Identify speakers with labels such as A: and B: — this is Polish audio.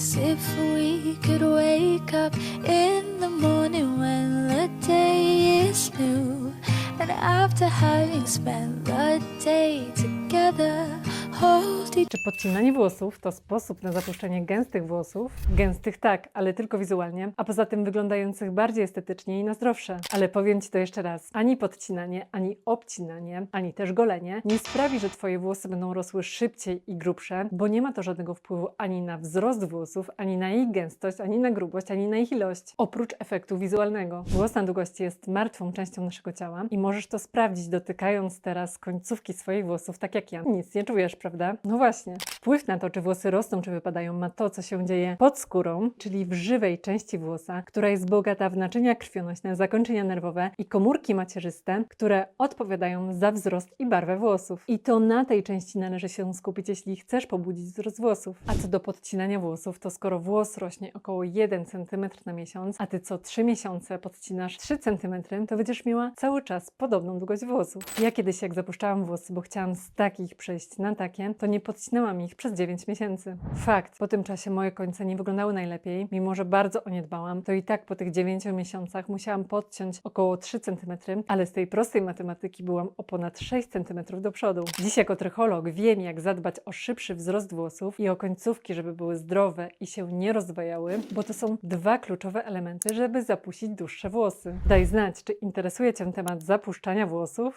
A: if we could wake up in the morning when the day is new. And after having spent the day together,
B: Czy podcinanie włosów to sposób na zapuszczenie gęstych włosów? Gęstych tak, ale tylko wizualnie, a poza tym wyglądających bardziej estetycznie i na zdrowsze. Ale powiem Ci to jeszcze raz. Ani podcinanie, ani obcinanie, ani też golenie nie sprawi, że Twoje włosy będą rosły szybciej i grubsze, bo nie ma to żadnego wpływu ani na wzrost włosów, ani na ich gęstość, ani na grubość, ani na ich ilość. Oprócz efektu wizualnego. Włos na długości jest martwą częścią naszego ciała i możesz to sprawdzić dotykając teraz końcówki swoich włosów, tak jak ja. Nic nie czujesz, prawda? да? Ну właśnie. Wpływ na to, czy włosy rosną, czy wypadają, ma to, co się dzieje pod skórą, czyli w żywej części włosa, która jest bogata w naczynia krwionośne, zakończenia nerwowe i komórki macierzyste, które odpowiadają za wzrost i barwę włosów. I to na tej części należy się skupić, jeśli chcesz pobudzić wzrost włosów. A co do podcinania włosów, to skoro włos rośnie około 1 cm na miesiąc, a ty co 3 miesiące podcinasz 3 cm, to będziesz miała cały czas podobną długość włosów. Ja kiedyś, jak zapuszczałam włosy, bo chciałam z takich przejść na takie, to nie podcinałam ich przez 9 miesięcy. Fakt, po tym czasie moje końce nie wyglądały najlepiej, mimo że bardzo o nie dbałam, to i tak po tych 9 miesiącach musiałam podciąć około 3 cm, ale z tej prostej matematyki byłam o ponad 6 cm do przodu. Dziś jako trycholog wiem, jak zadbać o szybszy wzrost włosów i o końcówki, żeby były zdrowe i się nie rozwajały, bo to są dwa kluczowe elementy, żeby zapuścić dłuższe włosy. Daj znać, czy interesuje Cię temat zapuszczania włosów?